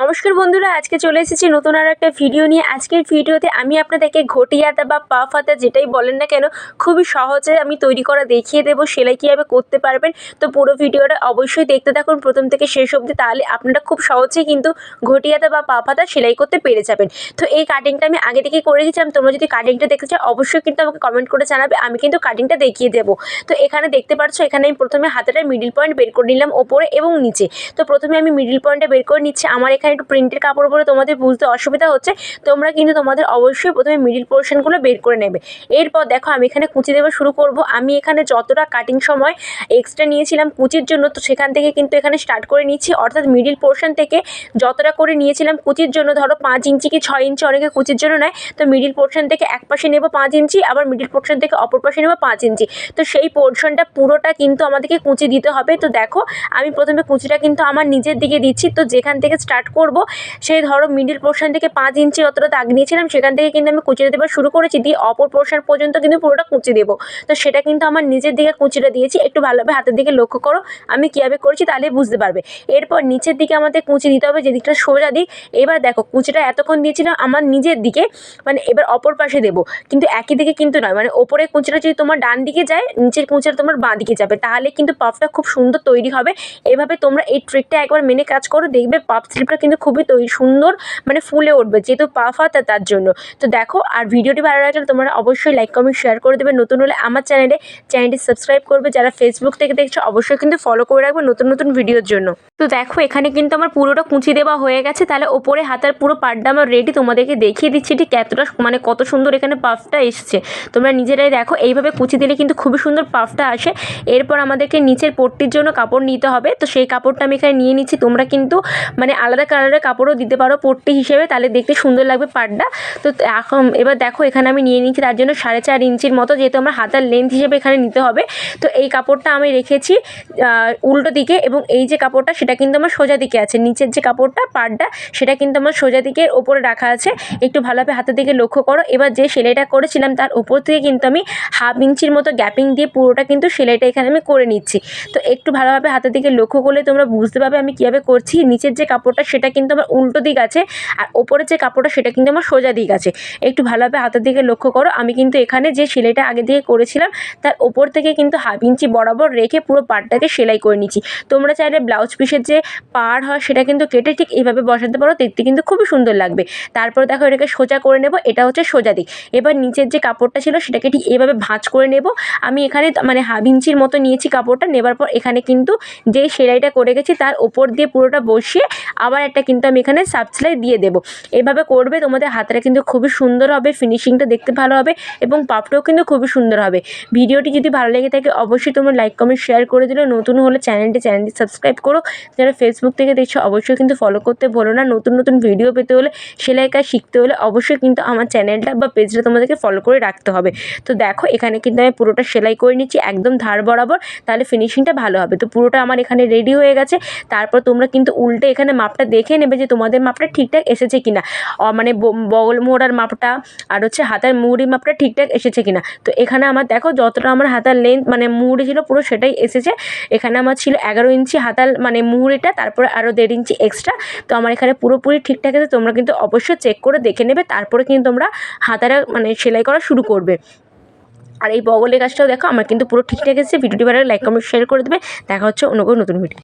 নমস্কার বন্ধুরা, আজকে চলে এসেছি নতুন আর একটা ভিডিও নিয়ে। আজকের ভিডিওতে আমি আপনাদেরকে ঘটি হাতা বা পাফ হাতা যেটাই বলেন না কেন, খুবই সহজে আমি তৈরি করা দেখিয়ে দেবো, সেলাই কীভাবে করতে পারবেন। তো পুরো ভিডিওটা অবশ্যই দেখতে থাকুন প্রথম থেকে শেষ অবধি, তাহলে আপনারা খুব সহজেই কিন্তু ঘটি হাতা বা পাফ হাতা সেলাই করতে পেরে যাবেন। তো এই কাটিংটা আমি আগে থেকে করে দিয়েছিলাম তোমরা যদি কাটিংটা দেখতে চাও, অবশ্যই কিন্তু আমাকে কমেন্ট করে জানাবে, আমি কিন্তু কাটিংটা দেখিয়ে দেবো। তো এখানে দেখতে পাচ্ছ, এখানে আমি প্রথমে হাতাটা মিডিল পয়েন্ট বের করে নিলাম, ওপরে এবং নিচে। তো প্রথমে আমি মিডিল পয়েন্টটা বের করে নিচ্ছি, আমার এখানে একটু প্রিন্টের কাপড় পরে তোমাদের বুঝতে অসুবিধা হচ্ছে, তোমরা কিন্তু তোমাদের অবশ্যই প্রথমে মিডিল পোর্শনগুলো বের করে নেবে। এরপর দেখো আমি এখানে কুচি দেওয়া শুরু করব। আমি এখানে যতটা কাটিং সময় এক্সট্রা নিয়েছিলাম কুচির জন্য, তো সেখান থেকে কিন্তু এখানে স্টার্ট করে নিচ্ছি। অর্থাৎ মিডিল পোর্শন থেকে যতটা করে নিয়েছিলাম কুচির জন্য, ধরো পাঁচ ইঞ্চি কি ছয় ইঞ্চি অনেকে কুচির জন্য নেয়, তো মিডিল পোর্শন থেকে এক পাশে নেব পাঁচ ইঞ্চি, আবার মিডিল পোর্শন থেকে অপর পাশে নেব পাঁচ ইঞ্চি। তো সেই পোর্শনটা পুরোটা কিন্তু আমাদেরকে কুচি দিতে হবে। তো দেখো, আমি প্রথমে কুচিটা কিন্তু আমার নিজের দিকে দিচ্ছি। তো যেখান থেকে স্টার্ট করব। সেই ধরো মিডিল পোর্শন থেকে পাঁচ ইঞ্চি অতটা দাগ নিয়েছিলাম, সেখান থেকে কিন্তু আমি কুচিটা দেওয়া শুরু করেছি, দিয়ে অপর পোর্শন পর্যন্ত কিন্তু পুরোটা কুচি দেবো। তো সেটা কিন্তু আমার নিজের দিকে কুচিটা দিয়েছি, একটু ভালোভাবে হাতের দিকে লক্ষ্য করো, আমি কীভাবে করেছি তাহলে বুঝতে পারবে। এরপর নিচের দিকে আমাদের কুচি দিতে হবে যেদিকটা সোজা দিক, এবার দেখো কুচিটা এতক্ষণ দিয়েছিলাম আমার নিজের দিকে মানে এবার অপর পাশে দেবো। কিন্তু একই দিকে কিন্তু নয় মানে ওপরে কুচিটা যদি তোমার ডান দিকে যায়, নিচের কুচিটা তোমার বাঁ দিকে যাবে, তাহলে কিন্তু পাফটা খুব সুন্দর তৈরি হবে। এভাবে তোমরা এই ট্রিকটা একবার মেনে কাজ করো, দেখবে পাফ স্লিপটা কিন্তু খুবই সুন্দর মানে ফুলে উঠবে, যেহেতু পাফ হাতা তার জন্য। তো দেখো, আর ভিডিওটি ভালো লাগলে তোমরা অবশ্যই লাইক কমেন্ট শেয়ার করে দেবে। নতুন হলে আমার চ্যানেলে চ্যানেলটি সাবস্ক্রাইব করবে। যারা ফেসবুক থেকে দেখছ, অবশ্যই কিন্তু ফলো করে রাখবে নতুন নতুন ভিডিওর জন্য। তো দেখো, এখানে কিন্তু আমার পুরোটা কুচি দেওয়া হয়ে গেছে। তাহলে ওপরে হাতার পুরো পাটটা আমার রেডি তোমাদেরকে দেখিয়ে দিচ্ছি ঠিক এতটা মানে কত সুন্দর এখানে পাফটা এসছে। তোমরা নিজেরাই দেখো, এইভাবে কুচি দিলে কিন্তু খুবই সুন্দর পাফটা আসে। এরপর আমাদেরকে নিচের পট্টির জন্য কাপড় নিতে হবে। তো সেই কাপড়টা আমি এখানে নিয়ে নিচ্ছি। তোমরা কিন্তু মানে আলাদা কালারের কাপড়ও দিতে পারো পট্টি হিসেবে। তাহলে দেখতে সুন্দর লাগবে পাটটা তো এখন এবার দেখো, এখানে আমি নিয়ে নিচ্ছি তার জন্য সাড়ে চার ইঞ্চির মতো যেহেতু আমার হাতার লেন্থ হিসেবে এখানে নিতে হবে। তো এই কাপড়টা আমি রেখেছি উল্টো দিকে এবং এই যে কাপড়টা কিন্তু আমার সোজা দিকে আছে। নিচের যে কাপড়টা পাটটা সেটা কিন্তু আমার সোজা দিকে ওপরে রাখা আছে। একটু ভালোভাবে হাতের দিকে লক্ষ্য করো। এবার যে সেলাইটা করেছিলাম, তার ওপর থেকে কিন্তু আমি হাফ ইঞ্চির মতো গ্যাপিং দিয়ে পুরোটা কিন্তু সেলাইটা এখানে আমি করে নিচ্ছি। তো একটু ভালোভাবে হাতের দিকে লক্ষ্য করলে তোমরা বুঝতে পারবে আমি কীভাবে করছি। নিচের যে কাপড়টা, সেটা কিন্তু আমার উল্টো দিক আছে আর ওপরের যে কাপড়টা, সেটা কিন্তু আমার সোজা দিক আছে। একটু ভালোভাবে হাতের দিকে লক্ষ্য করো। আমি কিন্তু এখানে যে সেলাইটা আগে থেকে করেছিলাম, তার ওপর থেকে কিন্তু হাফ ইঞ্চি বরাবর রেখে পুরো পাড়টাকে সেলাই করে নিচ্ছি। তোমরা চাইলে ব্লাউজ পিসের যে পাড় হয় সেটা কিন্তু কেটে ঠিক এইভাবে বসাতে পারো, দেখতে কিন্তু খুবই সুন্দর লাগবে। তারপর দেখো এটাকে সোজা করে নেব, এটা হচ্ছে সোজা দিক। এবার নিচের যে কাপড়টা ছিল সেটাকে ঠিক এইভাবে ভাঁজ করে নেব। আমি এখানে মানে হাফ ইঞ্চির মতো নিয়েছি কাপড়টা, নেবার পর এখানে কিন্তু যেই সেলাইটা করে গেছি তার ওপর দিয়ে পুরোটা বসিয়ে আবার একটা কিন্তু আমি এখানে সাব সেলাই দিয়ে দেবো। এভাবে করবে, তোমাদের হাতটা কিন্তু খুবই সুন্দর হবে, ফিনিশিংটা দেখতে ভালো হবে এবং পাপটাও কিন্তু খুবই সুন্দর হবে। ভিডিওটি যদি ভালো লেগে থাকে, অবশ্যই তোমরা লাইক, কমেন্ট, শেয়ার করে দিলে। নতুন হলে চ্যানেলটি চ্যানেলটি সাবস্ক্রাইব করো। যারা ফেসবুক থেকে দেখছ, অবশ্যই কিন্তু ফলো করতে ভুলো না। নতুন নতুন ভিডিও পেতে হলে সেলাই কাজ শিখতে হলে অবশ্যই কিন্তু আমার চ্যানেলটা বা পেজটা তোমাদেরকে ফলো করে রাখতে হবে। তো দেখো, এখানে কিন্তু আমি পুরোটা সেলাই করে নিচ্ছি একদম ধার বরাবর, তাহলে ফিনিশিংটা ভালো হবে। তো পুরোটা আমার এখানে রেডি হয়ে গেছে। তারপর তোমরা কিন্তু উল্টে এখানে মাপটা দেখে নেবে যে তোমাদের মাপটা ঠিকঠাক এসেছে কিনা। মানে বগল মোড়ার মাপটা আর হচ্ছে হাতার মুহুরি মাপটা ঠিকঠাক এসেছে কিনা। তো এখানে আমার দেখো, যতটা আমার হাতার লেন্থ মানে মুহুরি ছিল পুরো সেটাই এসেছে। এখানে আমার ছিল এগারো ইঞ্চি হাতার মানে মুহুরিটা তারপরে আরও দেড় ইঞ্চি এক্সট্রা তো আমার এখানে পুরোপুরি ঠিকঠাক আছে, তোমরা কিন্তু অবশ্যই চেক করে দেখে নেবে, তারপরে কিন্তু তোমরা হাতারা মানে সেলাই করা শুরু করবে। আর এই বগলের কাজটাও দেখো, আমার কিন্তু পুরো ঠিকঠাক এসেছে ভিডিওটি ভালো লাইক কমেন্ট শেয়ার করে দেবে। দেখা হচ্ছে অন্য কোনো নতুন ভিডিও